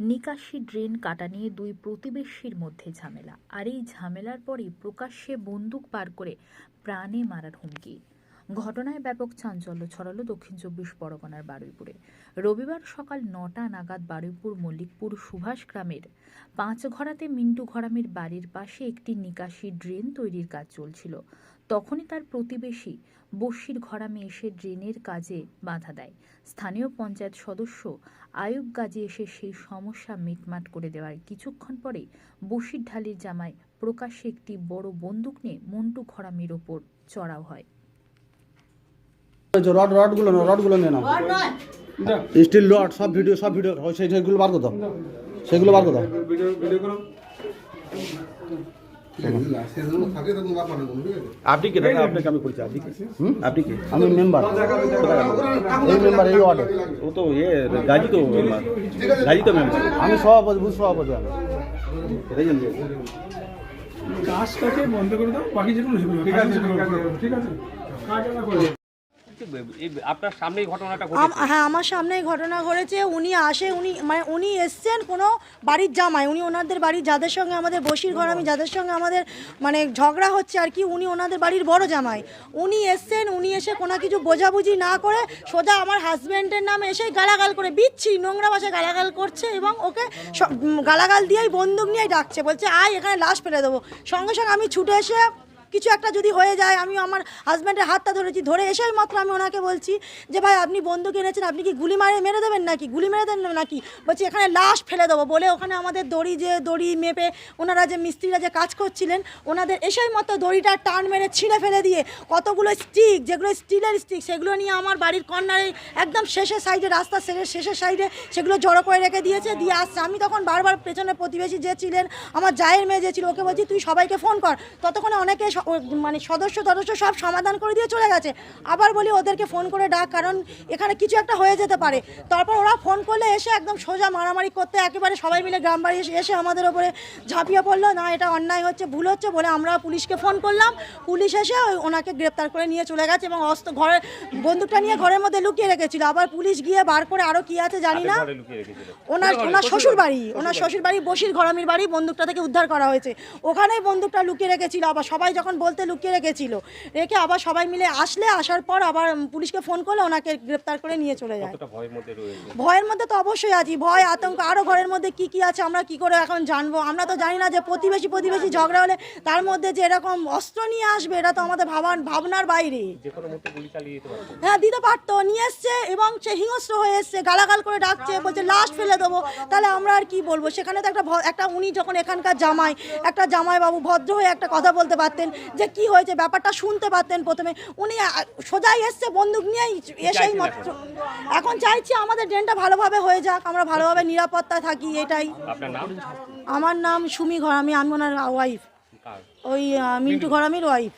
নিকাশি ড্রেন কাটা নিয়ে দুই প্রতিবেশীর মধ্যে ঝামেলা। আর এই ঝামেলার পরই প্রকাশ্যে বন্দুক পার করে প্রাণে মারার হুমকি। ঘটনায় ব্যাপক চাঞ্চল্য ছড়ালো দক্ষিণ চব্বিশ পরগনার বারুইপুরে। রবিবার সকাল নটা নাগাদ বারুইপুর মল্লিকপুর সুভাষ গ্রামের পাঁচ ঘরাতে মিন্টু ঘরামের বাড়ির পাশে একটি নিকাশি ড্রেন তৈরির কাজ চলছিল। তখনই তার প্রতিবেশী বস্যির ঘরামে এসে ড্রেনের কাজে বাধা দেয়। স্থানীয় পঞ্চায়েত সদস্য আয়ুব গাজী এসে সেই সমস্যা মিটমাট করে দেওয়ার কিছুক্ষণ পরে বসির ঢালির জামায় প্রকাশ্যে একটি বড় বন্দুক নিয়ে মন্টু ঘরামির ওপর চড়াও হয়। রড রডগুলো রডগুলো নিয়ে নাও। স্টিল রড সব ভিডিও সব ভিডিও সেই সেগুলো বার করো সেগুলো বার করো আপনি কে? দাদা আপনাকে আমি আপনি কে? আপনি কে? আমি মেম্বার এই মেম্বার এই ওয়ার্ডে ও তো ইয়ে গাজী তো মেম্বার গাজী তো মেম্বার আমি সভাপতি বুথ সভাপতি আমি। এটাই বন্ধ করে দাও বাকি যেগুলো ঠিক আছে ঠিক আছে আপনার সামনেই ঘটনাটা হ্যাঁ আমার সামনে এই ঘটনা ঘটেছে। উনি আসে উনি মানে উনি এসছেন কোনো বাড়ির জামাই। উনি ওনাদের বাড়ির যাদের সঙ্গে আমাদের বসির ঘর আমি যাদের সঙ্গে আমাদের মানে ঝগড়া হচ্ছে আর কি উনি ওনাদের বাড়ির বড় জামাই। উনি এসছেন উনি এসে কোনো কিছু বোঝাবুঝি না করে সোজা আমার হাজব্যান্ডের নামে এসে গালাগাল করে বিচ্ছি নোংরা ভাষায় গালাগাল করছে এবং ওকে গালাগাল দিয়েই বন্দুক নিয়েই ডাকছে। বলছে আয় এখানে লাশ ফেলে দেবো। সঙ্গে সঙ্গে আমি ছুটে এসে কিছু একটা যদি হয়ে যায় আমি আমার হাজব্যান্ডের হাতটা ধরেছি। ধরে এসেই মাত্র আমি ওনাকে বলছি যে, ভাই, আপনি বন্দুক এনেছেন, আপনি কি গুলি মারে মেরে দেবেন নাকি? গুলি মেরে দেবেন নাকি? বলছি, এখানে লাশ ফেলে দেবো। বলে ওখানে আমাদের দড়ি যে, দড়ি মেপে ওনারা যে, মিস্ত্রিরা যে কাজ করছিলেন, ওনাদের এসেই মতো দড়িটা টান মেরে ছিঁড়ে ফেলে দিয়ে কতগুলো স্টিক যেগুলো স্টিলের স্টিক সেগুলো নিয়ে আমার বাড়ির কর্নারে একদম শেষের সাইডে রাস্তা শেষের শেষের সাইডে সেগুলো জড়ো করে রেখে দিয়েছে। দিয়ে আসছে। আমি তখন বারবার পেছনে প্রতিবেশী যে ছিলেন, আমার জায়ের মেয়ে যে ছিল, ওকে বলছি, তুই সবাইকে ফোন কর। ততক্ষণে অনেকে মানে সদস্য সদস্য সব সমাধান করে দিয়ে চলে গেছে। আবার বলি ওদেরকে ফোন করে ডাক কারণ এখানে কিছু একটা হয়ে যেতে পারে। তারপর ওরা ফোন করলে এসে একদম সোজা মারামারি করতে একেবারে সবাই মিলে গ্রাম বাড়ি এসে এসে আমাদের ওপরে ঝাঁপিয়ে পড়ল। না এটা অন্যায় হচ্ছে ভুল হচ্ছে বলে আমরা পুলিশকে ফোন করলাম। পুলিশ এসে ওই ওনাকে গ্রেপ্তার করে নিয়ে চলে গেছে এবং অস্ত্র ঘরে বন্দুকটা নিয়ে ঘরের মধ্যে লুকিয়ে রেখেছিল। আবার পুলিশ গিয়ে বার করে আরও কি আছে জানি না। ওনার ওনার শ্বশুর বাড়ি ওনার শ্বশুর বাড়ি বসির ঘরামির বাড়ি বন্দুকটা থেকে উদ্ধার করা হয়েছে। ওখানেই বন্দুকটা লুকিয়ে রেখেছিল। আবার সবাই যখন বলতে লুকিয়ে রেখেছিল। রেখে আবার সবাই মিলে আসলে আসার পর আবার পুলিশকে ফোন করলে ওনাকে গ্রেপ্তার করে নিয়ে চলে যায়। ভয়ের মধ্যে তো অবশ্যই আছি। ভয় আতঙ্ক আরও ঘরের মধ্যে কি কি আছে আমরা কি করে এখন জানব? আমরা তো জানি না যে প্রতিবেশী প্রতিবেশী ঝগড়া হলে তার মধ্যে যে এরকম অস্ত্র নিয়ে আসবে এটা তো আমাদের ভাবান ভাবনার বাইরে। হ্যাঁ দিতে পারতো। নিয়ে এসছে এবং সে হিংস্র হয়ে এসছে গালাগাল করে ডাকছে বলছে লাস্ট ফেলে দেবো। তাহলে আমরা আর কি বলব? সেখানে তো একটা একটা উনি যখন এখানকার জামাই একটা জামাই বাবু ভদ্র হয়ে একটা কথা বলতে পারতেন। যে কি হয়েছে ব্যাপারটা শুনতে পারতেন প্রথমে। উনি সোজাই এসছে বন্দুক নিয়েই এসেই মাত্র। এখন চাইছি আমাদের ড্রেনটা ভালোভাবে হয়ে যাক আমরা ভালোভাবে নিরাপত্তায় থাকি এটাই। আমার নাম সুমি ঘরামি আমি ওনার ওয়াইফ ওই মিন্টু মিন্টু ঘরামির ওয়াইফ